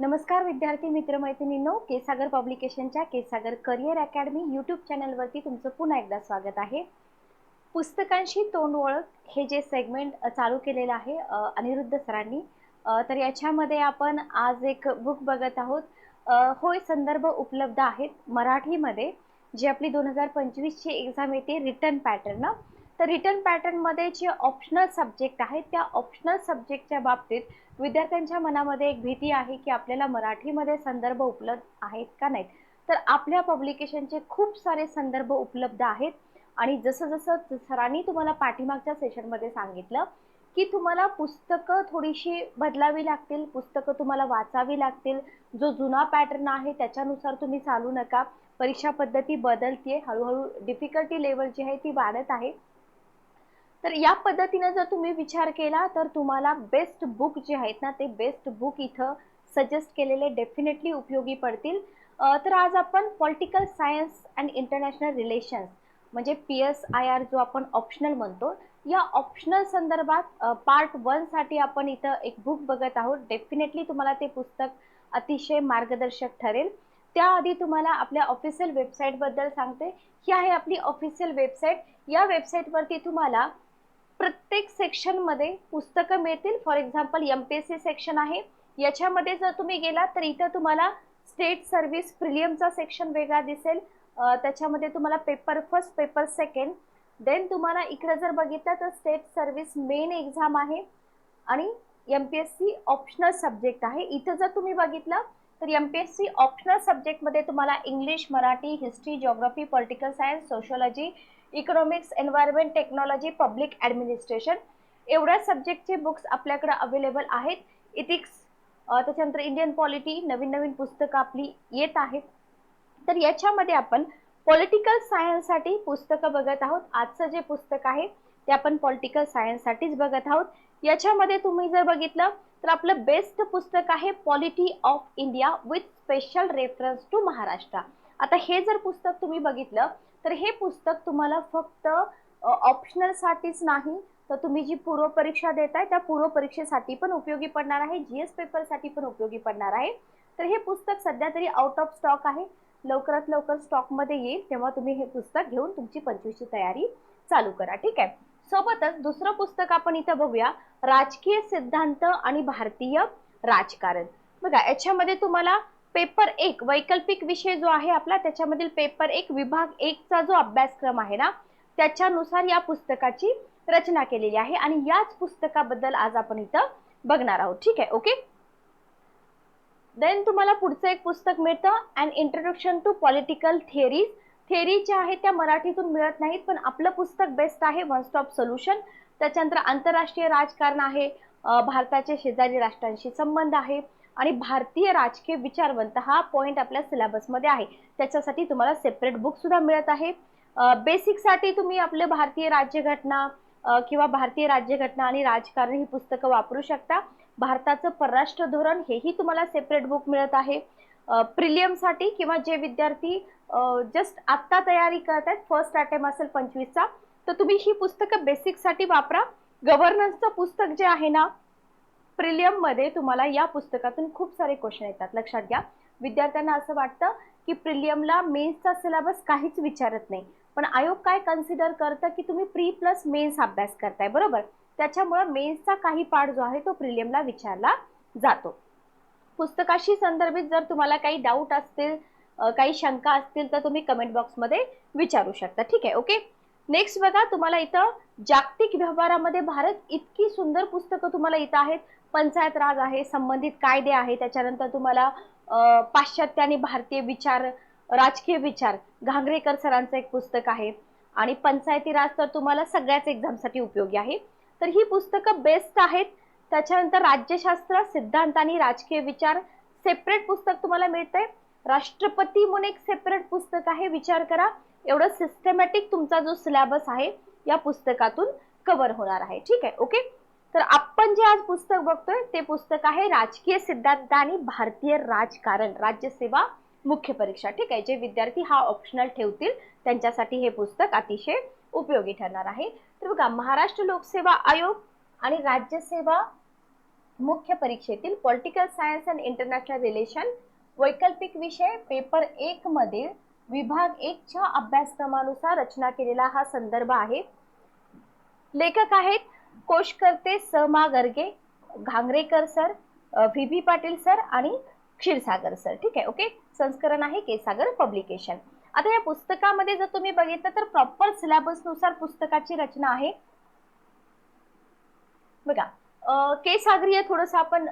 नमस्कार विद्यार्थी मित्रमैत्रिणींनो केसागर पब्लिकेशनच्या केसागर करिअर अकॅडमी यूट्यूब चॅनलवरती तुमचं पुन्हा एकदा स्वागत आहे. पुस्तकांशी तोंड ओळख हे जे सेगमेंट चालू केलेलं आहे अनिरुद्ध सरांनी तर याच्यामध्ये आपण आज एक बुक बघत आहोत. होय संदर्भ उपलब्ध आहेत मराठीमध्ये जी आपली दोन हजार पंचवीसची एक्झाम येते रिटर्न पॅटर्न तर रिटर्न पॅटर्नमध्ये जे ऑप्शनल सब्जेक्ट आहेत त्या ऑप्शनल सब्जेक्टच्या बाबतीत विद्यार्थ्यांच्या मनामध्ये एक भीती आहे की आपल्याला मराठीमध्ये संदर्भ उपलब्ध आहेत का नाहीत? तर आपल्या पब्लिकेशनचे खूप सारे संदर्भ उपलब्ध आहेत. आणि जसं जसं सरांनी तुम्हाला पाठीमागच्या सेशनमध्ये सांगितलं की तुम्हाला पुस्तकं थोडीशी बदलावी लागतील पुस्तकं तुम्हाला वाचावी लागतील. जो जुना पॅटर्न आहे त्याच्यानुसार तुम्ही चालू नका. परीक्षा पद्धती बदलते हळूहळू डिफिकल्टी लेवल जी आहे ती वाढत आहे. तर या पद्धतीनं जर तुम्ही विचार केला तर तुम्हाला बेस्ट बुक जे आहेत ना ते बेस्ट बुक इथं सजेस्ट केलेले डेफिनेटली उपयोगी पडतील. तर आज आपण political science and international relations म्हणजे पी एस आय आर जो आपण ऑप्शनल म्हणतो या ऑप्शनल संदर्भात पार्ट वनसाठी आपण इथं एक बुक बघत आहोत. डेफिनेटली तुम्हाला ते पुस्तक अतिशय मार्गदर्शक ठरेल. त्याआधी तुम्हाला आपल्या ऑफिशियल वेबसाईटबद्दल सांगते. ही आहे आपली ऑफिशियल वेबसाईट या वेबसाईटवरती तुम्हाला प्रत्येक सेक्शनमध्ये पुस्तकं मिळतील. For example M P S C section आहे. याच्यामध्ये जर तुम्ही गेलात तर इथं तुम्हाला स्टेट सर्व्हिस प्रिलियमचा सेक्शन वेगळा दिसेल. त्याच्यामध्ये तुम्हाला paper first paper second then तुम्हाला इकडे जर बघितलं तर स्टेट सर्व्हिस मेन एक्झाम आहे. आणि M P S C optional subject आहे. इथं जर तुम्ही बघितलं तर M P S C optional सब्जेक्टमध्ये तुम्हाला English Marathi history geography political science sociology economics environment technology public administration एवढ्या सब्जेक्टचे बुक्स आपल्याकडे अवेलेबल आहेत. इथिक्स त्याच्यानंतर इंडियन पॉलिटी नवीन नवीन पुस्तकं आपली येत आहेत. तर याच्यामध्ये आपण पॉलिटिकल सायन्ससाठी पुस्तकं बघत आहोत. आजचं जे पुस्तक आहे ते आपण पॉलिटिकल सायन्ससाठीच बघत आहोत. याच्यामध्ये तुम्ही जर बघितलं तर आपलं बेस्ट पुस्तक आहे polity of India with special reference to Maharashtra आता हे जर पुस्तक तुम्ही बघितलं तर हे पुस्तक तुम्हाला फक्त ऑप्शनलसाठीच नाही तर तुम्ही जी पूर्व परीक्षा देताय त्या पूर्व परीक्षेसाठी पण उपयोगी पडणार आहे जी एस पेपरसाठी पण उपयोगी पडणार आहे. तर हे पुस्तक सध्या तरी आउट ऑफ स्टॉक आहे. लवकरात लवकर स्टॉकमध्ये येईल तेव्हा तुम्ही हे पुस्तक घेऊन तुमची पंचवीसची तयारी चालू करा ठीक आहे? सोबतच दुसरं पुस्तक आपण इथं बघूया राजकीय सिद्धांत आणि भारतीय राजकारण. बघा याच्यामध्ये तुम्हाला पेपर एक वैकल्पिक विषय जो आहे आपला त्याच्यामधील पेपर एक विभाग एकचा जो अभ्यासक्रम आहे ना त्याच्यानुसार या पुस्तकाची रचना केलेली आहे आणि याच पुस्तकाबद्दल आज आपण इथं बघणार आहोत. ठीक आहे ओके? देन तुम्हाला पुढचं एक पुस्तक मिळतं and introduction to political theories theory ज्या आहेत त्या मराठीतून मिळत नाहीत पण आपलं पुस्तक बेस्ट आहे वन स्टॉप सोल्युशन त्याच्यानंतर आंतरराष्ट्रीय राजकारण आहे भारताचे शेजारी राष्ट्रांशी संबंध आहे. आणि भारतीय राजकीय विचारवंत हा पॉईंट आपल्या सिलेबसमध्ये आहे. त्याच्यासाठी तुम्हाला सेपरेट बुक सुद्धा मिळत आहे. बेसिकसाठी तुम्ही आपले भारतीय राज्यघटना किंवा भारतीय राज्यघटना आणि राजकारण ही पुस्तकं वापरू शकता. भारताचं परराष्ट्र धोरण हेही तुम्हाला सेपरेट बुक मिळत आहे. प्रिलियमसाठी किंवा जे विद्यार्थी जस्ट आत्ता तयारी करत आहेत फर्स्ट अटेम्प असेल पंचवीसचा तर तुम्ही ही पुस्तकं बेसिकसाठी वापरा. गव्हर्नन्सचं पुस्तक जे आहे ना प्रिलियममध्ये तुम्हाला या पुस्तकातून खूप सारे क्वेश्चन येतात. लक्षात घ्या. विद्यार्थ्यांना असं वाटतं की प्रिलियमला मेन्सचा सिलेबस काहीच विचारत नाही. पण आयोग काय कन्सिडर करतं की तुम्ही प्री प्लस मेन्स अभ्यास करताय बरोबर? त्याच्यामुळे मेन्सचा काही पार्ट जो आहे तो प्रिलियमला विचारला जातो. पुस्तकाशी संदर्भित जर तुम्हाला काही डाऊट असतील काही शंका असतील तर तुम्ही कमेंट बॉक्समध्ये विचारू शकता. ठीक आहे ओके नेक्स्ट बघा तुम्हाला इथं जागतिक व्यवहारामध्ये भारत इतकी सुंदर पुस्तकं तुम्हाला इथं आहेत. पंचायत राज आहे संबंधित कायदे आहे त्याच्यानंतर तुम्हाला पाश्चात्य आणि भारतीय विचार राजकीय विचार घांगरेकर सरांचं एक पुस्तक आहे. आणि पंचायती राज तर तुम्हाला सगळ्याच एक्झामसाठी उपयोगी आहे. तर ही पुस्तकं बेस्ट आहेत. त्याच्यानंतर राज्यशास्त्र सिद्धांत आणि राजकीय विचार सेपरेट पुस्तक तुम्हाला मिळतंय. राष्ट्रपती म्हणून एक सेपरेट पुस्तक आहे विचार करा. एवढं सिस्टमॅटिक तुमचा जो सिलेबस आहे या पुस्तकातून कव्हर होणार आहे. ठीक आहे ओके तर आपण जे आज पुस्तक बघतोय ते पुस्तक आहे राजकीय सिद्धांत आणि भारतीय राजकारण राज्यसेवा मुख्य परीक्षा. ठीक आहे? जे विद्यार्थी हा ऑप्शनल ठेवतील त्यांच्यासाठी हे पुस्तक अतिशय उपयोगी ठरणार आहे. तर बघा महाराष्ट्र लोकसेवा आयोग आणि राज्यसेवा मुख्य परीक्षेतील political science and international relation वैकल्पिक विषय पेपर एक मधील विभाग एकच्या अभ्यासक्रमानुसार रचना केलेला हा संदर्भ आहे. लेखक आहेत कोशकर्ते S M Garge Ghangrekar sir V B Patil sir आणि क्षीरसागर सर. ठीक आहे ओके? संस्करण आहे केसागर पब्लिकेशन. आता या पुस्तकामध्ये जर तुम्ही बघितलं तर प्रॉपर सिलेबसनुसार पुस्तकाची रचना आहे. बघा के सागरीय थोडस आपण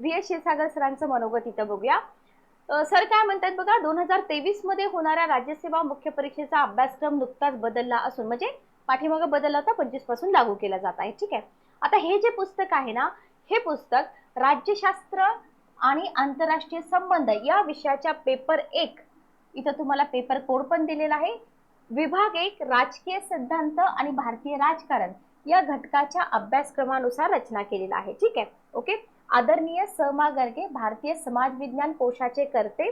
व्ही एस क्षीरसागर सरांचं मनोगत इथं बघूया. सर काय म्हणतात बघा दोन हजार तेवीसमध्ये होणाऱ्या राज्यसेवा मुख्य परीक्षेचा अभ्यासक्रम नुकताच बदलला असून म्हणजे पाठीमागे बदलला होता पंचवीसपासून लागू केला जात आहे. ठीक आहे? आता हे जे पुस्तक आहे ना हे पुस्तक राज्यशास्त्र आणि आंतरराष्ट्रीय संबंध या विषयाच्या पेपर एक इथं तुम्हाला पेपर कोड पण दिलेला आहे. विभाग एक राजकीय सिद्धांत आणि भारतीय राजकारण या घटकाच्या अभ्यासक्रमानुसार रचना केलेला आहे. ठीक आहे? ओके? आदरणीय समा गर्गे भारतीय समाज विज्ञान कोशाचे करते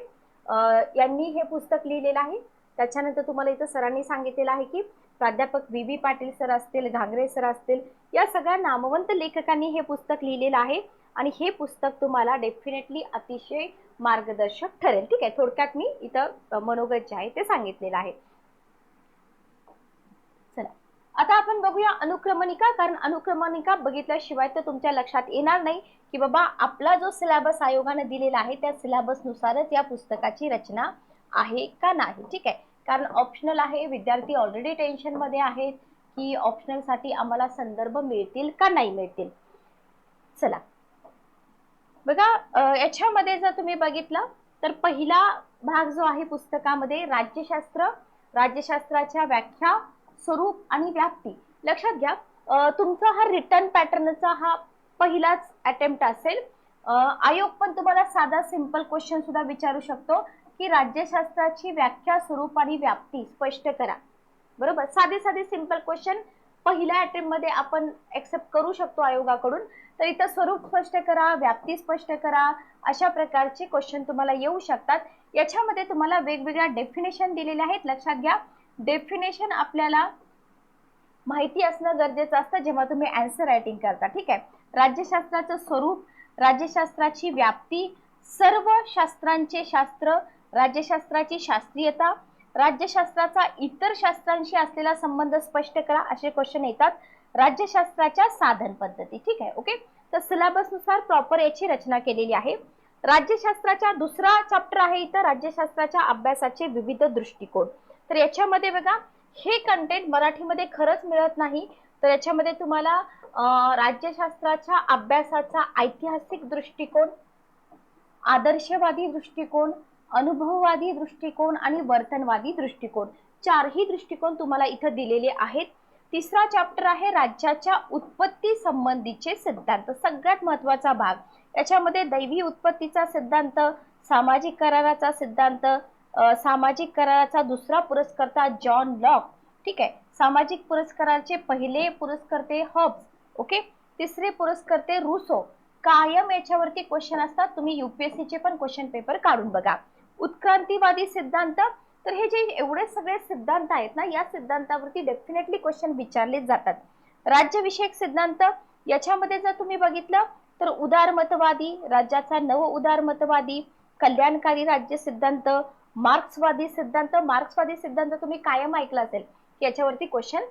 यांनी हे पुस्तक लिहिलेलं आहे. त्याच्यानंतर तुम्हाला इथं सरांनी सांगितलेलं आहे की प्राध्यापक व्ही व्ही पाटील सर असतील घांगरे सर असतील या सगळ्या नामवंत लेखकांनी हे पुस्तक लिहिलेलं आहे. आणि हे पुस्तक तुम्हाला डेफिनेटली अतिशय मार्गदर्शक ठरेल. ठीक आहे थोडक्यात मी इथं मनोगत जे आहे ते सांगितलेलं आहे. चला. आता आपण बघूया अनुक्रमणिका कारण अनुक्रमणिका बघितल्याशिवाय तर तुमच्या लक्षात येणार नाही की बाबा आपला जो सिलेबस आयोगाने दिलेला आहे त्या सिलेबस नुसारच या पुस्तकाची रचना आहे का नाही. ठीक आहे. कारण ऑप्शनल आहे विद्यार्थी ऑलरेडी टेन्शनमध्ये आहेत की ऑप्शनलसाठी आम्हाला संदर्भ मिळतील का नाही मिळतील. चला. बघा याच्यामध्ये जर तुम्ही बघितलं तर पहिला भाग जो आहे पुस्तकामध्ये राज्यशास्त्र राज्यशास्त्राच्या व्याख्या स्वरूप आणि व्याप्ती. लक्षात घ्या तुमचा हा रिटर्न पॅटर्नचा हा पहिलाच अटेम्प्ट असेल. आयोग पण तुम्हाला साधा सिंपल क्वेश्चन सुद्धा विचारू शकतो. की राज्यशास्त्राची व्याख्या स्वरूप आणि व्याप्ती स्पष्ट करा. बरोबर? साधे साधे सिंपल क्वेश्चन पहिल्या अटेम्प्टमध्ये आपण एक्सेप्ट करू शकतो आयोगाकडून. तर इथं स्वरूप स्पष्ट करा व्याप्ती स्पष्ट करा अशा प्रकारचे क्वेश्चन तुम्हाला येऊ शकतात. याच्यामध्ये तुम्हाला वेगवेगळ्या डेफिनेशन दिलेल्या आहेत. लक्षात घ्या. डेफिनेशन आपल्याला माहिती असणं गरजेचं असतं जेव्हा तुम्ही अँसर रायटिंग करता. ठीक आहे? राज्यशास्त्राचं स्वरूप राज्यशास्त्राची व्याप्ती सर्व शास्त्रांचे शास्त्र राज्यशास्त्राची शास्त्रीयता राज्यशास्त्राचा इतर शास्त्रांशी असलेला संबंध स्पष्ट करा असे क्वेश्चन येतात. राज्यशास्त्राच्या साधन पद्धती ठीक आहे? ओके तर सिलेबसनुसार प्रॉपर याची रचना केलेली आहे. राज्यशास्त्राच्या दुसरा चॅप्टर आहे इथं राज्यशास्त्राच्या अभ्यासाचे विविध दृष्टिकोन. तर याच्यामध्ये बघा हे कंटेंट मराठीमध्ये खरंच मिळत नाही. तर याच्यामध्ये तुम्हाला राज्यशास्त्राच्या अभ्यासाचा ऐतिहासिक दृष्टिकोन आदर्शवादी दृष्टिकोन अनुभववादी दृष्टिकोन आणि वर्तनवादी दृष्टिकोन. चारही दृष्टिकोन तुम्हाला इथं दिलेले आहेत. तिसरा चॅप्टर आहे राज्याच्या उत्पत्ती संबंधीचे सिद्धांत. सगळ्यात महत्त्वाचा भाग. याच्यामध्ये दैवी उत्पत्तीचा सिद्धांत सामाजिक कराराचा सिद्धांत सामाजिक कराराचा दुसरा पुरस्कर्ता जॉन लॉक. ठीक आहे? सामाजिक पुरस्काराचे पहिले पुरस्कर्ते हब्स ओके? तिसरे पुरस्कर्ते रुसो. कायम याच्यावरती क्वेश्चन असतात. तुम्ही युपीएससीचे पण क्वेश्चन पेपर काढून बघा. उत्क्रांतीवादी सिद्धांत तर हे जे एवढे सगळे सिद्धांत आहेत ना या सिद्धांतावरती डेफिनेटली क्वेश्चन विचारले जातात. राज्यविषयक सिद्धांत याच्यामध्ये जर तुम्ही बघितलं तर उदारमतवादी राज्याचा नव उदारमतवादी कल्याणकारी राज्य सिद्धांत मार्क्सवादी सिद्धांत मार्क्सवादी सिद्धांत तुम्ही कायम ऐकला असेल की याच्यावरती क्वेश्चन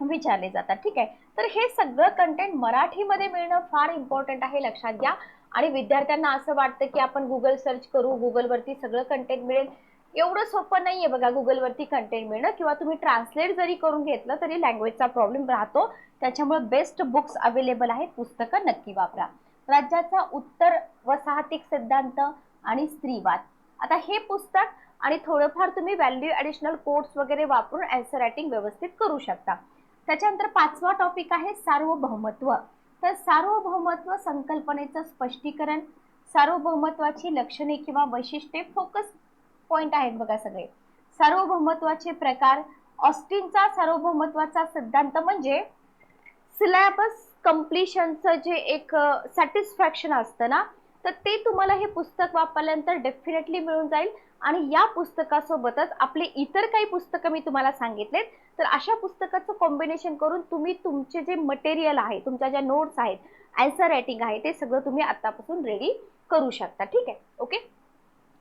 विचारले जातात. ठीक आहे? तर हे सगळं कंटेंट मराठीमध्ये मिळणं फार इम्पॉर्टंट आहे लक्षात घ्या. आणि विद्यार्थ्यांना असं वाटतं की आपण गुगल सर्च करू गुगलवरती सगळं कंटेंट मिळेल. एवढं सोपं नाहीये बघा गुगलवरती कंटेंट मिळणं किंवा तुम्ही ट्रान्सलेट जरी करून घेतलं तरी लँग्वेजचा प्रॉब्लेम राहतो. त्याच्यामुळे बेस्ट बुक्स अवेलेबल आहेत पुस्तकं नक्की वापरा. राज्याचा उत्तर वसाहतिक सिद्धांत आणि स्त्रीवाद. आता हे पुस्तक आणि थोडंफार तुम्ही व्हॅल्यू ऍडिशनल कोड्स वगैरे वापरून अँसर रायटिंग व्यवस्थित करू शकता. त्याच्यानंतर पाचवा टॉपिक आहे सार्वभौमत्व. तर सार्वभौमत्व संकल्पनेचं स्पष्टीकरण सार्वभौमत्वाची लक्षणे किंवा वैशिष्ट्ये फोकस पॉइंट आहेत बघा सगळे. सार्वभौमत्वाचे प्रकार ऑस्टिनचा सार्वभौमत्वाचा सिद्धांत म्हणजे सिलॅबस कम्प्लिशनचं जे एक सॅटिस्फॅक्शन असतं ना तर ते तुम्हाला हे पुस्तक वापरल्यानंतर डेफिनेटली मिळून जाईल. आणि या पुस्तकासोबतच आपले इतर काही पुस्तकं मी तुम्हाला सांगितलेत तर अशा पुस्तकाचं कॉम्बिनेशन करून तुम्ही तुमचे जे मटेरियल आहे तुमच्या ज्या नोट्स आहेत अँसर रायटिंग आहे ते सगळं तुम्ही आतापासून रेडी करू शकता. ठीक आहे? ओके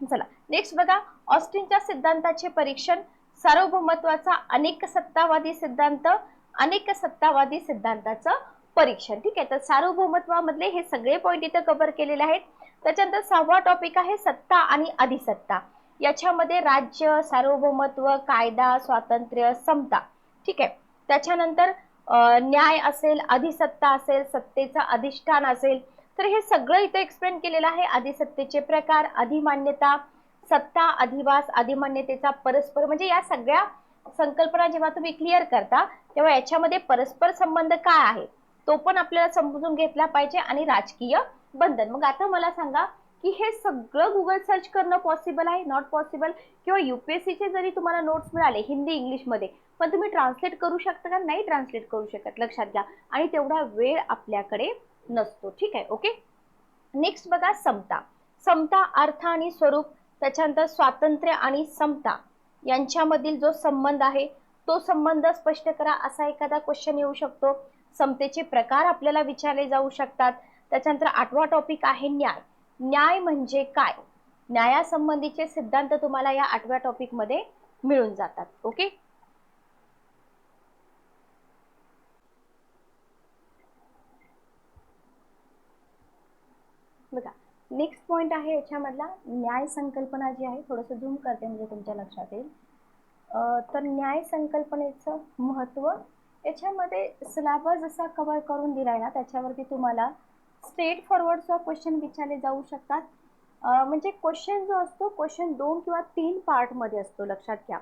चला. नेक्स्ट बघा ऑस्टिनच्या सिद्धांताचे परीक्षण. सार्वभौमत्वाचा अनेक सत्तावादी सिद्धांत अनेक सत्तावादी सिद्धांताचं परीक्षण. ठीक आहे? तर सार्वभौमत्वामधले हे सगळे पॉईंट इथं कव्हर केलेले आहेत. त्याच्यानंतर सहावा टॉपिक आहे सत्ता आणि अधिसत्ता. याच्यामध्ये राज्य सार्वभौमत्व कायदा स्वातंत्र्य समता. ठीक आहे? त्याच्यानंतर न्याय असेल अधिसत्ता असेल सत्तेचा अधिष्ठान असेल तर हे सगळं इथे एक्सप्लेन केलेलं आहे. अधिसत्तेचे प्रकार अधिमान्यता सत्ता अधिवास अधिमान्यतेचा परस्पर म्हणजे या सगळ्या संकल्पना जेव्हा तुम्ही क्लिअर करता तेव्हा याच्यामध्ये परस्पर संबंध काय आहे? तो पण आपल्याला समजून घेतला पाहिजे आणि राजकीय बंधन. मग आता मला सांगा की हे सगळं गुगल सर्च करणं पॉसिबल आहे? नॉट पॉसिबल किंवा युपीएससीचे जरी तुम्हाला नोट्स मिळाले हिंदी इंग्लिशमध्ये पण तुम्ही ट्रान्सलेट करू शकता का? नाही ट्रान्सलेट करू शकत लक्षात घ्या. आणि तेवढा वेळ आपल्याकडे नसतो. ठीक आहे ओके नेक्स्ट बघा समता. समता अर्थ आणि स्वरूप त्याच्यानंतर स्वातंत्र्य आणि समता. यांच्यामधील जो संबंध आहे तो संबंध स्पष्ट करा असा एखादा क्वेश्चन येऊ शकतो. समतेचे प्रकार आपल्याला विचारले जाऊ शकतात. त्याच्यानंतर आठवा टॉपिक आहे न्याय. न्याय म्हणजे काय? न्यायासंबंधीचे सिद्धांत तुम्हाला या आठव्या टॉपिकमध्ये मिळून जातात. ओके बघा नेक्स्ट पॉइंट आहे याच्यामधला. न्याय संकल्पना जी आहे थोडस झूम करते म्हणजे तुमच्या लक्षात येईल. तर न्याय संकल्पनेचं महत्त्व याच्यामध्ये सिलेबस जसा कव्हर करून दिलाय ना त्याच्यावरती तुम्हाला स्ट्रेट फॉरवर्डचा क्वेश्चन विचारले जाऊ शकतात. म्हणजे क्वेश्चन जो असतो क्वेश्चन दोन किंवा तीन पार्टमध्ये असतो लक्षात घ्या.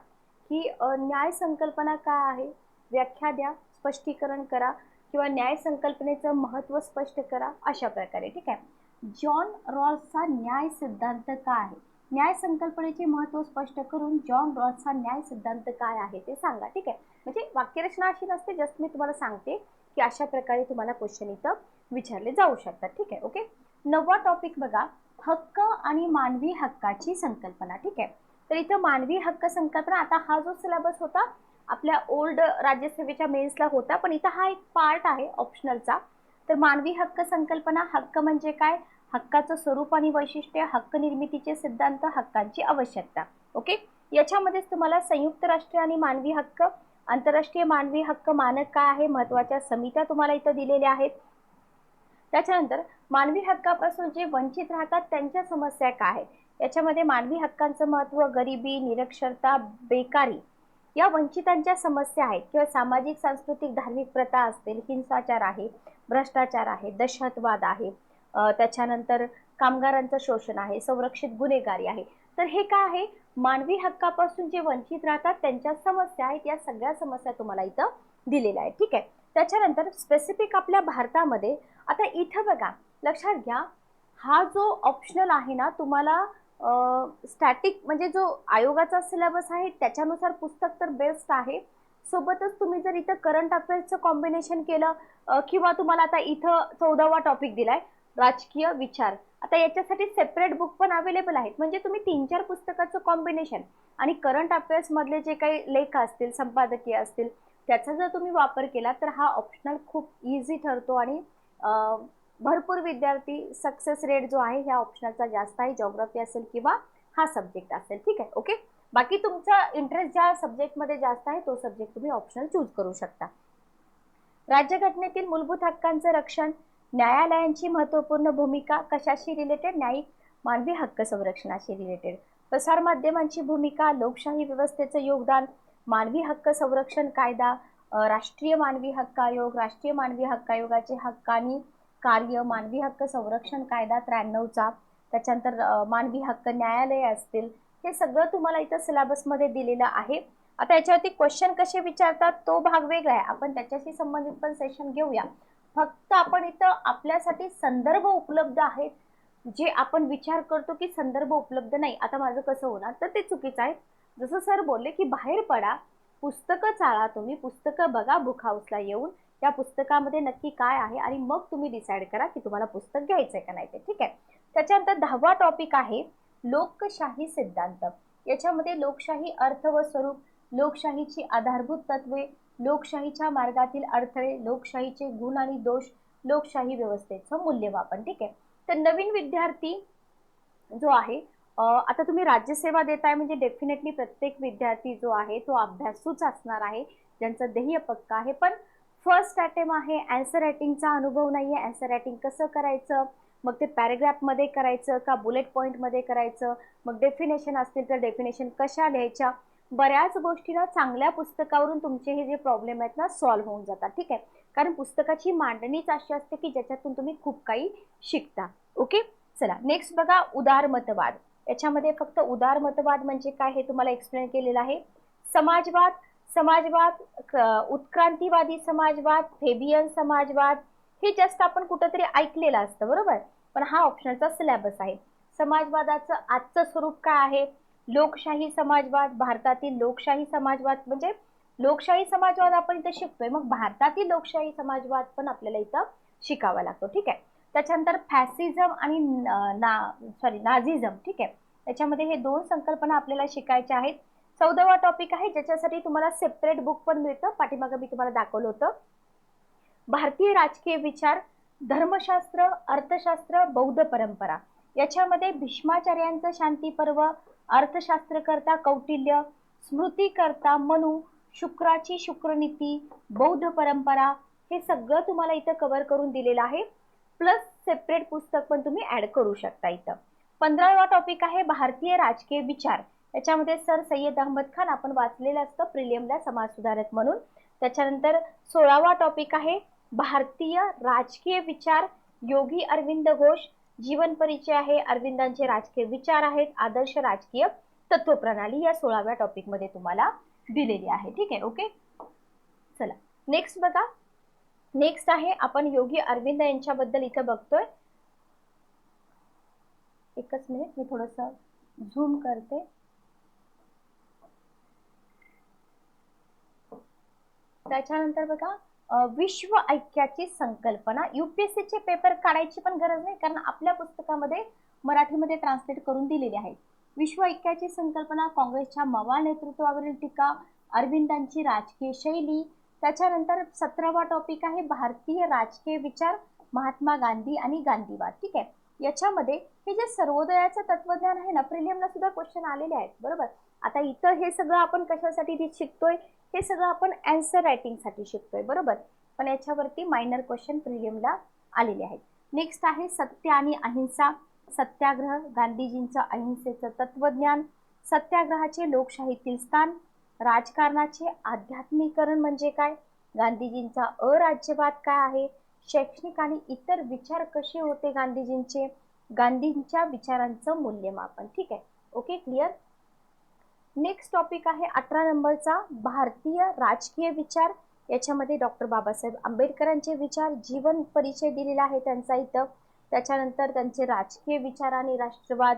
की न्याय संकल्पना काय आहे? व्याख्या द्या स्पष्टीकरण करा किंवा न्याय संकल्पनेचं महत्त्व स्पष्ट करा अशा प्रकारे ठीक आहे? जॉन रॉल्सचा न्याय सिद्धांत काय आहे? न्याय संकल्पनेचे महत्त्व स्पष्ट करून जॉन रॉल्सचा न्याय सिद्धांत काय आहे ते सांगा ठीक आहे? म्हणजे वाक्यरचना अशी नसते जस्ट मी तुम्हाला सांगते की अशा प्रकारे तुम्हाला क्वेश्चन इथं विचारले जाऊ शकतात. ठीक आहे ओके नववा टॉपिक बघा हक्क आणि मानवी हक्काची संकल्पना ठीक आहे? तर इथं मानवी हक्क संकल्पना आता हा जो सिलेबस होता आपल्या ओल्ड राज्यसेवेच्या मेन्सला होता पण इथं हा एक पार्ट आहे ऑप्शनलचा तर मानवी हक्क संकल्पना हक्क म्हणजे काय? हक्काचं स्वरूप आणि वैशिष्ट्य हक्क निर्मितीचे सिद्धांत हक्कांची आवश्यकता ओके याच्यामध्येच तुम्हाला संयुक्त राष्ट्र आणि मानवी हक्क आंतरराष्ट्रीय मानवी हक्क मानक काय आहे? महत्त्वाच्या समित्या तुम्हाला इथं दिलेल्या आहेत. त्याच्यानंतर मानवी हक्कापासून जे वंचित राहतात त्यांच्या समस्या काय आहेत? याच्यामध्ये मानवी हक्कांचं महत्त्व गरिबी निरक्षरता बेकारी या वंचितांच्या समस्या आहेत. किंवा सामाजिक सांस्कृतिक धार्मिक प्रथा असतील हिंसाचार आहे भ्रष्टाचार आहे दहशतवाद आहे त्याच्यानंतर कामगारांचं शोषण आहे संरक्षित गुन्हेगारी आहे. तर हे काय आहे? मानवी हक्कापासून जे वंचित राहतात त्यांच्या समस्या आहेत या सगळ्या समस्या तुम्हाला इथं दिलेल्या आहेत. ठीक आहे? त्याच्यानंतर स्पेसिफिक आपल्या भारतामध्ये आता इथं बघा लक्षात घ्या हा जो ऑप्शनल आहे ना तुम्हाला स्टॅटिक म्हणजे जो आयोगाचा सिलेबस आहे त्याच्यानुसार पुस्तक तर बेस्ट आहे. सोबतच तुम्ही जर इथं करंट अफेअर्सचं कॉम्बिनेशन केलं किंवा तुम्हाला आता इथं चौदावा टॉपिक दिलाय राजकीय विचार. आता याच्यासाठी सेपरेट बुक पण अवेलेबल आहेत. म्हणजे तुम्ही तीन चार पुस्तकाचं कॉम्बिनेशन आणि करंट अफेअर्समधले जे काही लेख असतील संपादकीय असतील त्याचा जर तुम्ही वापर केला तर हा ऑप्शनल खूप इझी ठरतो आणि भरपूर विद्यार्थी सक्सेस रेट जो आहे ह्या ऑप्शनलचा जास्त आहे. जॉग्राफी असेल किंवा हा सब्जेक्ट असेल. ठीक आहे? ओके बाकी तुमचा इंटरेस्ट ज्या सब्जेक्टमध्ये जास्त आहे तो सब्जेक्ट तुम्ही ऑप्शनल चूज करू शकता. राज्यघटनेतील मूलभूत हक्कांचं रक्षण न्यायालयांची महत्त्वपूर्ण भूमिका कशाशी रिलेटेड न्यायिक मानवी हक्क संरक्षणाशी रिलेटेड प्रसारमाध्यमांची भूमिका लोकशाही व्यवस्थेचं योगदान मानवी हक्क संरक्षण कायदा राष्ट्रीय मानवी हक्क आयोग राष्ट्रीय मानवी हक्क आयोगाचे हक्क आणि कार्य मानवी हक्क संरक्षण कायदा त्र्याण्णवचा त्याच्यानंतर मानवी हक्क न्यायालय असतील हे सगळं तुम्हाला इथं सिलेबसमध्ये दिलेलं आहे. आता याच्यावरती क्वेश्चन कसे विचारतात? तो भाग वेगळा आहे. आपण त्याच्याशी संबंधित पण सेशन घेऊया. फक्त आपण इथं आपल्यासाठी संदर्भ उपलब्ध आहेत जे आपण विचार करतो की संदर्भ उपलब्ध नाही. आता माझं कसं होणार? तर ते चुकीचं आहे. जसं सर बोलले की बाहेर पडा पुस्तकं चाळा तुम्ही पुस्तकं बघा बुक हाऊसला येऊन. त्या पुस्तकामध्ये नक्की काय आहे आणि मग तुम्ही डिसाईड करा की तुम्हाला पुस्तक घ्यायचं आहे का नाही ते. ठीक आहे? त्याच्यानंतर दहावा टॉपिक आहे लोकशाही सिद्धांत. याच्यामध्ये लोकशाही अर्थ व स्वरूप लोकशाहीची आधारभूत तत्वे लोकशाहीच्या मार्गातील अडथळे लोकशाहीचे गुण आणि दोष लोकशाही व्यवस्थेचं मूल्यमापन ठीक आहे? तर नवीन विद्यार्थी जो आहे आता तुम्ही राज्यसेवा देताय म्हणजे डेफिनेटली प्रत्येक विद्यार्थी जो आहे तो अभ्यासूच असणार आहे ज्यांचं ध्येय पक्का आहे. पण फर्स्ट अटेम्प आहे अँसर रायटिंगचा अनुभव नाही आहे अँसर रायटिंग कसं करायचं? मग ते पॅरेग्राफमध्ये करायचं का बुलेट पॉईंटमध्ये करायचं? मग डेफिनेशन असतील तर डेफिनेशन कशा लिहायच्या? बऱ्याच गोष्टीला चांगल्या पुस्तकावरून तुमचे हे जे प्रॉब्लेम आहेत ना सॉल्व्ह होऊन जातात. ठीक आहे? कारण पुस्तकाची मांडणीच अशी असते की ज्याच्यातून तुम्ही खूप काही शिकता. ओके चला नेक्स्ट बघा उदारमतवाद. याच्यामध्ये फक्त उदारमतवाद म्हणजे काय हे तुम्हाला एक्सप्लेन केलेलं आहे. समाजवाद समाजवाद उत्क्रांतीवादी समाजवाद फेबियन समाजवाद हे जास्त आपण कुठंतरी ऐकलेलं असतं बरोबर? पण हा ऑप्शनचा सिलेबस आहे. समाजवादाचं आजचं स्वरूप काय आहे? लोकशाही समाजवाद भारतातील लोकशाही समाजवाद म्हणजे लोकशाही समाजवाद आपण इथं शिकतोय. मग भारतातील लोकशाही समाजवाद पण आपल्याला इथं शिकावा लागतो. ठीक आहे? त्याच्यानंतर फॅसिझम आणि ना सॉरी नाझिझम ठीक आहे? त्याच्यामध्ये हे दोन संकल्पना आपल्याला शिकायच्या आहेत. चौदावा टॉपिक आहे ज्याच्यासाठी तुम्हाला सेपरेट बुक पण मिळतं. पाठीमागं मी तुम्हाला दाखवलं होतं. भारतीय राजकीय विचार धर्मशास्त्र अर्थशास्त्र बौद्ध परंपरा. याच्यामध्ये भीष्माचार्यांचं शांती पर्व अर्थशास्त्रकर्ता कौटिल्य स्मृतीकर्ता मनु शुक्राची शुक्रनीती बौद्ध परंपरा हे सगळं तुम्हाला इथं कव्हर करून दिलेलं आहे. प्लस सेपरेट पुस्तक पण तुम्ही ऍड करू शकता इथं. पंधरावा टॉपिक आहे भारतीय राजकीय विचार. त्याच्यामध्ये सर सय्यद अहमद खान आपण वाचलेलं असतं प्रिलियमला समाज सुधारक म्हणून. त्याच्यानंतर सोळावा टॉपिक आहे भारतीय राजकीय विचार योगी अरविंद घोष जीवन परिचय आहे अरविंदांचे राजकीय विचार आहेत आदर्श राजकीय तत्वप्रणाली या सोळाव्या टॉपिकमध्ये तुम्हाला दिलेली आहे. ठीक आहे ओके चला नेक्स्ट बघा. नेक्स्ट आहे आपण योगी अरविंद यांच्याबद्दल इथं बघतोय. एकच मिनिट मी थोडस झूम करते. त्याच्यानंतर बघा विश्व ऐक्याची संकल्पना. युपीएससीचे पेपर काढायची पण गरज नाही कारण आपल्या पुस्तकामध्ये मराठीमध्ये ट्रान्सलेट करून दिलेली आहे विश्व ऐक्याची संकल्पना काँग्रेसच्या मवाळ नेतृत्वावरील टीका अरविंदांची राजकीय शैली त्याच्यानंतर सतरावा टॉपिक आहे भारतीय राजकीय विचार महात्मा गांधी आणि गांधीवाद. ठीक आहे? याच्यामध्ये हे जे सर्वोदयाचं तत्वज्ञान आहे ना प्रिलियमला सुद्धा क्वेश्चन आलेले आहेत. बरोबर? आता इथं हे सगळं आपण कशासाठी शिकतोय हे सगळं आपण अँसर रायटिंगसाठी शिकतोय बरोबर? पण याच्यावरती मायनर क्वेश्चन प्रिलियमला आलेले आहेत. नेक्स्ट आहे सत्य आणि अहिंसा. सत्याग्रह गांधीजींचं अहिंसेचं तत्वज्ञान. सत्याग्रहाचे लोकशाहीतील स्थान. राजकारणाचे आध्यात्मिकरण म्हणजे काय? गांधीजींचा अराज्यवाद काय आहे? शैक्षणिक आणि इतर विचार कसे होते गांधीजींचे? गांधींच्या विचारांचं मूल्यमापन. ठीक आहे? ओके क्लिअर नेक्स्ट टॉपिक आहे अठरा नंबरचा भारतीय राजकीय विचार. याच्यामध्ये डॉक्टर बाबासाहेब आंबेडकरांचे विचार जीवन परिचय दिलेला आहे त्यांचा इथं. त्याच्यानंतर त्यांचे राजकीय विचार आणि राष्ट्रवाद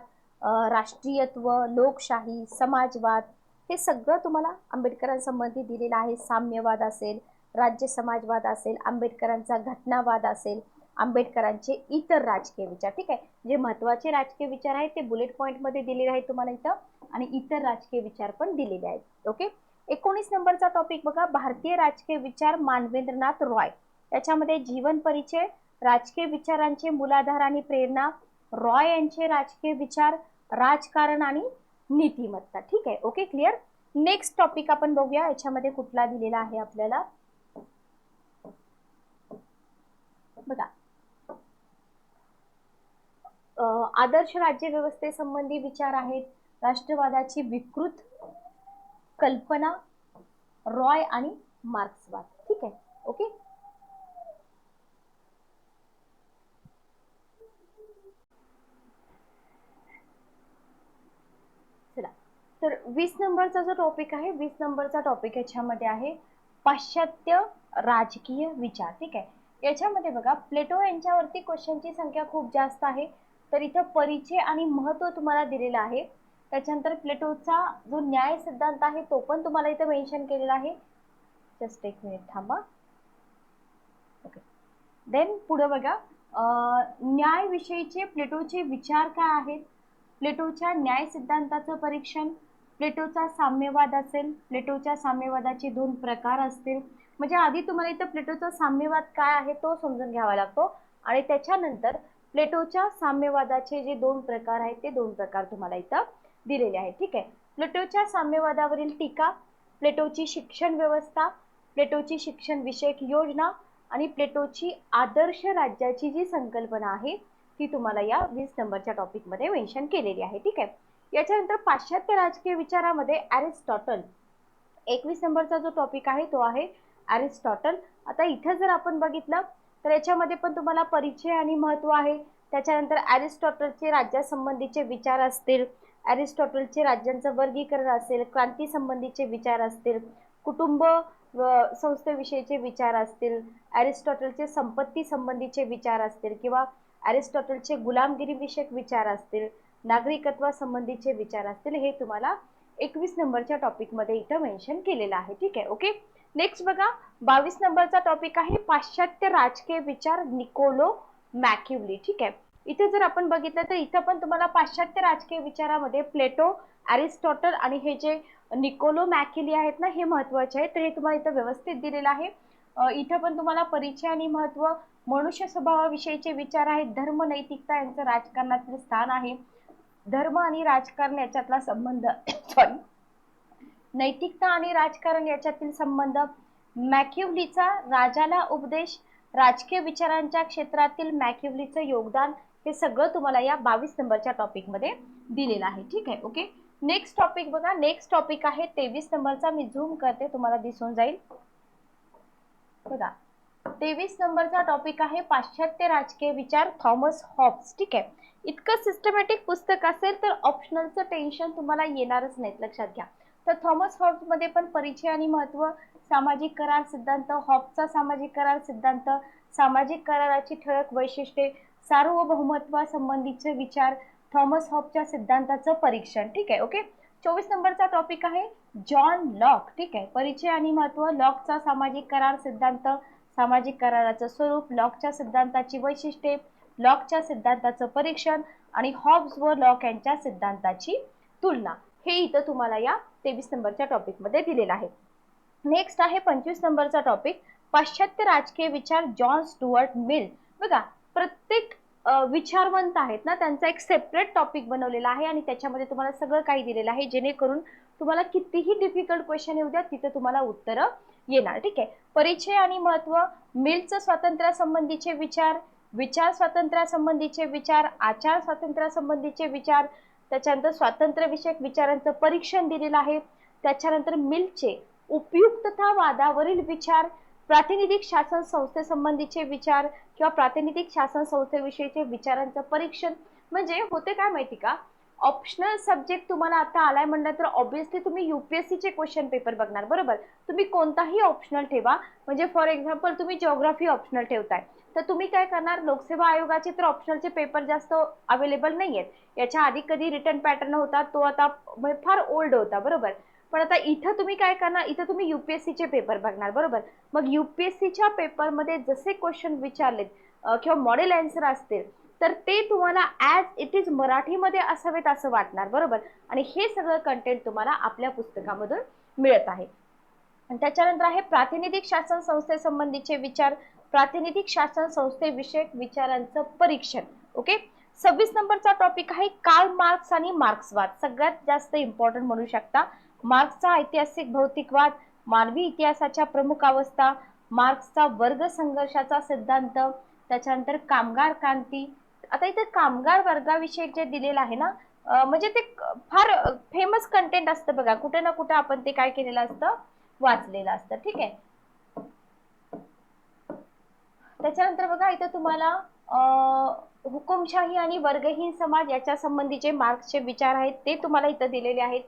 राष्ट्रीयत्व लोकशाही समाजवाद हे सगळं तुम्हाला आंबेडकरांसंबंधी दिलेलं आहे. साम्यवाद असेल राज्य समाजवाद असेल आंबेडकरांचा घटनावाद असेल. आंबेडकरांचे इतर राजकीय विचार. ठीक आहे? जे महत्त्वाचे राजकीय विचार आहेत ते बुलेट पॉईंटमध्ये दिलेले आहेत तुम्हाला इथं आणि इतर राजकीय विचार पण दिलेले आहेत. ओके एकोणीस नंबरचा टॉपिक बघा भारतीय राजकीय विचार मानवेंद्रनाथ रॉय. त्याच्यामध्ये जीवन परिचय राजकीय विचारांचे मूलाधार आणि प्रेरणा रॉय यांचे राजकीय विचार राजकारण आणि नीतिमत्ता. ठीक आहे? ओके क्लिअर नेक्स्ट टॉपिक आपण बघूया. याच्यामध्ये कुठला दिलेला आहे आपल्याला? बघा आदर्श राज्य व्यवस्थेसंबंधी विचार आहेत. राष्ट्रवादाची विकृत कल्पना रॉय आणि मार्क्सवाद. ठीक आहे? ओके? चला. तर वीस नंबरचा जो टॉपिक आहे वीस नंबरचा टॉपिक याच्यामध्ये आहे पाश्चात्य राजकीय विचार. ठीक आहे? याच्यामध्ये बघा प्लेटो यांच्यावरती क्वेश्चनची संख्या खूप जास्त आहे. तर इथं परिचय आणि महत्त्व तुम्हाला दिलेलं आहे. त्याच्यानंतर प्लेटोचा जो न्याय सिद्धांत आहे तो पण तुम्हाला इथं मेन्शन केलेला आहे. जस्ट एक मिनिट थांबा. ओके देन पुढे बघा. न्यायविषयीचे प्लेटोचे विचार काय आहेत? प्लेटोच्या न्याय सिद्धांताचं परीक्षण प्लेटोचा साम्यवाद असेल प्लेटोच्या साम्यवादाचे दोन प्रकार असतील. म्हणजे आधी तुम्हाला इथं प्लेटोचा साम्यवाद काय आहे तो समजून घ्यावा लागतो. आणि त्याच्यानंतर प्लेटोच्या साम्यवादाचे जे दोन प्रकार आहेत ते दोन प्रकार तुम्हाला इथं दिलेले आहेत. ठीक आहे? प्लेटोच्या साम्यवादावरील टीका प्लेटोची शिक्षण व्यवस्था प्लेटोची शिक्षण विषयक योजना आणि प्लेटोची आदर्श राज्याची जी संकल्पना आहे ती तुम्हाला या वीस नंबरच्या टॉपिकमध्ये मेन्शन केलेली आहे. ठीक आहे? याच्यानंतर पाश्चात्य राजकीय विचारामध्ये ॲरिस्टॉटल. एकवीस नंबरचा जो टॉपिक आहे तो आहे ॲरिस्टॉटल. आता इथं जर आपण बघितलं तर याच्यामध्ये पण तुम्हाला परिचय आणि महत्त्व आहे. त्याच्यानंतर अरिस्टॉटलचे राज्यासंबंधीचे विचार असतील. अरिस्टॉटलचे राज्यांचं वर्गीकरण असेल क्रांतीसंबंधीचे विचार असतील कुटुंब संस्थेविषयीचे विचार असतील अरिस्टॉटलचे संपत्ती संबंधीचे विचार असतील किंवा अरिस्टॉटलचे गुलामगिरीविषयक विचार असतील नागरिकत्वासंबंधीचे विचार असतील हे तुम्हाला एकवीस नंबरच्या टॉपिकमध्ये इथं मेन्शन केलेलं आहे. ठीक आहे ओके नेक्स्ट बघा बावीस नंबरचा टॉपिक आहे पाश्चात्य राजकीय विचार निकोलो मॅक्युली ठीक आहे? इथे जर आपण बघितलं तर इथं पण तुम्हाला पाश्चात्य राजकीय विचारामध्ये प्लेटो अरिस्टॉटल आणि हे जे निकोलो मॅकिली आहेत ना हे महत्त्वाचे आहेत. तर हे तुम्हाला इथं व्यवस्थित दिलेलं आहे. इथं पण तुम्हाला परिचय आणि महत्त्व मनुष्य स्वभावाविषयीचे विचार आहेत. धर्म नैतिकता यांचं राजकारणातील स्थान आहे. धर्म आणि राजकारण याच्यातला संबंध सॉरी नैतिकता आणि राजकारण याच्यातील संबंध. मॅक्युव्हलीचा राजाला उपदेश राजकीय विचारांच्या क्षेत्रातील मॅक्युव्हलीचं योगदान हे सगळं तुम्हाला या बावीस नंबरच्या टॉपिकमध्ये दिलेलं आहे. ठीक आहे? ओके? नेक्स्ट टॉपिक बघा. नेक्स्ट टॉपिक आहे. तेवीस नंबरचा मी झूम करते तुम्हाला दिसून जाईल. बघा. तेवीस नंबरचा टॉपिक आहे पाश्चात्य राजकीय विचार थॉमस हॉब्स. ठीक आहे? इतकं सिस्टमॅटिक पुस्तक असेल तर ऑप्शनलचं टेन्शन तुम्हाला येणारच नाहीत. लक्षात घ्या. तर थॉमस हॉब्समध्ये पण परिचय आणि महत्त्व सामाजिक करार सिद्धांत हॉब्सचा सामाजिक करार सिद्धांत सामाजिक कराराची ठळक वैशिष्ट्ये सार्वभौमत्वासंबंधीचे विचार थॉमस हॉबच्या सिद्धांताचं परीक्षण. ठीक आहे ओके? चोवीस नंबरचा टॉपिक आहे जॉन लॉक. ठीक आहे परिचय आणि महत्त्व लॉकचा सामाजिक करार सिद्धांत सामाजिक कराराचं स्वरूप लॉकच्या सिद्धांताची वैशिष्ट्ये लॉकच्या सिद्धांताचं परीक्षण आणि हॉब्स व लॉक यांच्या सिद्धांताची तुलना. हे इथं तुम्हाला या तेवीस नंबरच्या टॉपिकमध्ये दिलेला आहे. नेक्स्ट आहे पंचवीस नंबरचा टॉपिक पाश्चात्य राजकीय विचार जॉन स्टुअर्ट मिल. बघा प्रत्येक विचारवंत आहेत ना त्यांचा एक सेपरेट टॉपिक बनवलेला आहे आणि त्याच्यामध्ये तुम्हाला सगळं काही दिलेलं आहे जेणेकरून तुम्हाला कितीही डिफिकल्ट क्वेश्चन येऊ द्या तिथे तुम्हाला उत्तरं येणार. ठीक आहे? परिचय आणि महत्त्व मिलचं स्वातंत्र्यासंबंधीचे विचार विचार स्वातंत्र्यासंबंधीचे विचार आचार स्वातंत्र्यासंबंधीचे विचार त्याच्यानंतर स्वातंत्र्यविषयक विचारांचं परीक्षण दिलेलं आहे. त्याच्यानंतर मिलचे उपयुक्ततावादावरील विचार प्रातिनिधिक शासन संस्थेसंबंधीचे विचार किंवा प्रातिनिधिक शासन संस्थेविषयीचे विचारांचं परीक्षण. म्हणजे होते काय माहिती का? ऑप्शनल सब्जेक्ट तुम्हाला आता आलाय म्हणलं तर ऑब्विसली तुम्ही युपीएससीचे क्वेश्चन पेपर बघणार बरोबर? तुम्ही कोणताही ऑप्शनल ठेवा. म्हणजे फॉर एक्झाम्पल तुम्ही जिओग्राफी ऑप्शनल ठेवताय. तर तुम्ही काय करणार? लोकसेवा आयोगाचे तर ऑप्शनलचे पेपर जास्त अवेलेबल नाही आहेत याच्या आधी कधी रिटर्न पॅटर्न होता तो आता म्हणजे फार ओल्ड होता बरोबर? पण आता इथं तुम्ही काय करणार? इथं तुम्ही युपीएससीचे पेपर बघणार बरोबर? मग युपीएससीच्या पेपरमध्ये जसे क्वेश्चन विचारलेत किंवा मॉडेल आन्सर असतील तर ते तुम्हाला ॲज इट इज मराठीमध्ये असावेत असं वाटणार बरोबर? आणि हे सगळं कंटेंट तुम्हाला आपल्या पुस्तकामधून मिळत आहे. आणि त्याच्यानंतर आहे प्रातिनिधिक शासन संस्थेसंबंधीचे विचार. प्रातिनिधिक शासन संस्थेविषयक विचारांचं परीक्षण. ओके सव्वीस नंबरचा टॉपिक आहे कार्ल मार्क्स आणि मार्क्सवाद. सगळ्यात जास्त इम्पॉर्टंट म्हणू शकता. मार्क्सचा ऐतिहासिक भौतिकवाद मानवी इतिहासाच्या प्रमुख अवस्था मार्क्सचा वर्ग संघर्षाचा सिद्धांत त्याच्यानंतर कामगार क्रांती. आता इथे कामगार वर्गाविषयी जे दिलेलं आहे ना म्हणजे ते फार फेमस कंटेंट असतं बघा. कुठे ना कुठे आपण ते काय केलेलं असतं? वाचलेलं असतं. ठीक आहे? त्याच्यानंतर बघा इथं तुम्हाला हुकुमशाही आणि वर्गहीन समाज याच्या संबंधीचे मार्क्सचे विचार आहेत ते तुम्हाला इथं दिलेले आहेत.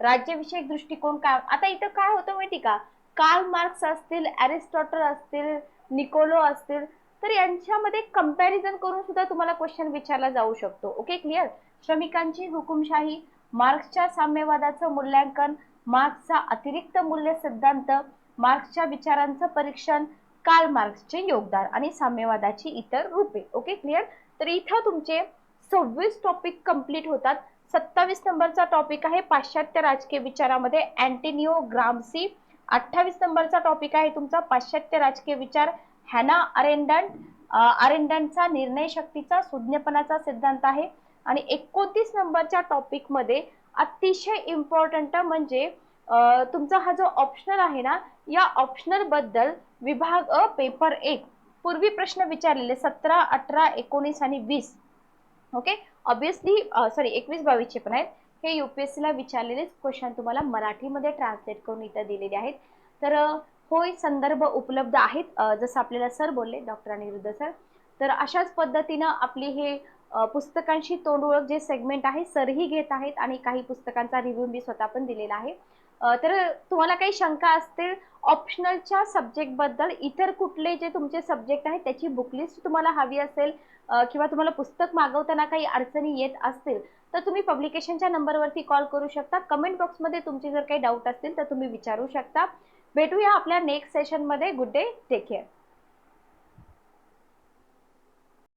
राज्यविषयक दृष्टिकोन काय आता इथं काय होतं माहिती का? कार्ल मार्क्स असतील अरिस्टॉटल असतील निकोलो असतील तर यांच्यामध्ये कंपॅरिझन करून सुद्धा तुम्हाला क्वेश्चन विचारला जाऊ शकतो. ओके क्लिअर श्रमिकांची हुकुमशाही मार्क्सच्या साम्यवादाचं मूल्यांकन मार्क्सचा अतिरिक्त मूल्य सिद्धांत मार्क्सच्या विचारांचं परीक्षण कार्ल मार्क्सचे योगदान आणि साम्यवादाची इतर रूपे. ओके क्लिअर तर इथं तुमचे सव्वीस टॉपिक कंप्लीट होतात. सत्तावीस नंबरचा टॉपिक आहे पाश्चात्य राजकीय विचारामध्ये अँटिनिओ ग्रामसी अठ्ठावीस नंबरचा टॉपिक आहे तुमचा पाश्चात्य राजकीय विचार हॅना अरेंडंट अरेंडंटचा निर्णय शक्तीचा सुज्ञपणाचा सिद्धांत आहे. आणि एकोणतीस नंबरच्या टॉपिकमध्ये अतिशय इम्पॉर्टंट म्हणजे तुमचा हा जो ऑप्शनल आहे ना या ऑप्शनलबद्दल विभाग अ पेपर एक. पूर्वी प्रश्न विचारलेले सतरा अठरा एकोणीस आणि वीस. ओके ऑब्विसली सॉरी एकवीस बावीसचे पण आहेत. हे यू पी एस सीला विचारलेलेच क्वेश्चन तुम्हाला मराठीमध्ये ट्रान्सलेट करून इथं दिलेले आहेत. तर होय संदर्भ उपलब्ध आहेत जसं आपल्याला सर बोलले डॉक्टर अनिरुद्ध सर तर अशाच पद्धतीनं आपली हे पुस्तकांशी तोंड ओळख जे सेगमेंट आहे सरही घेत आहेत आणि काही पुस्तकांचा रिव्ह्यू मी स्वतः पण दिलेला आहे. तर तुम्हाला काही शंका असतील ऑप्शनलच्या सब्जेक्टबद्दल इतर कुठले जे तुमचे सब्जेक्ट आहेत त्याची बुकलिस्ट तुम्हाला हवी असेल किंवा तुम्हाला पुस्तक मागवताना काही अडचणी येत असतील तर तुम्ही पब्लिकेशनच्या नंबरवरती कॉल करू शकता. कमेंट बॉक्समध्ये तुमचे जर काही डाऊट असतील तर तुम्ही विचारू शकता. भेटूया आपल्या नेक्स्ट सेशनमध्ये गुड डे टेक केअर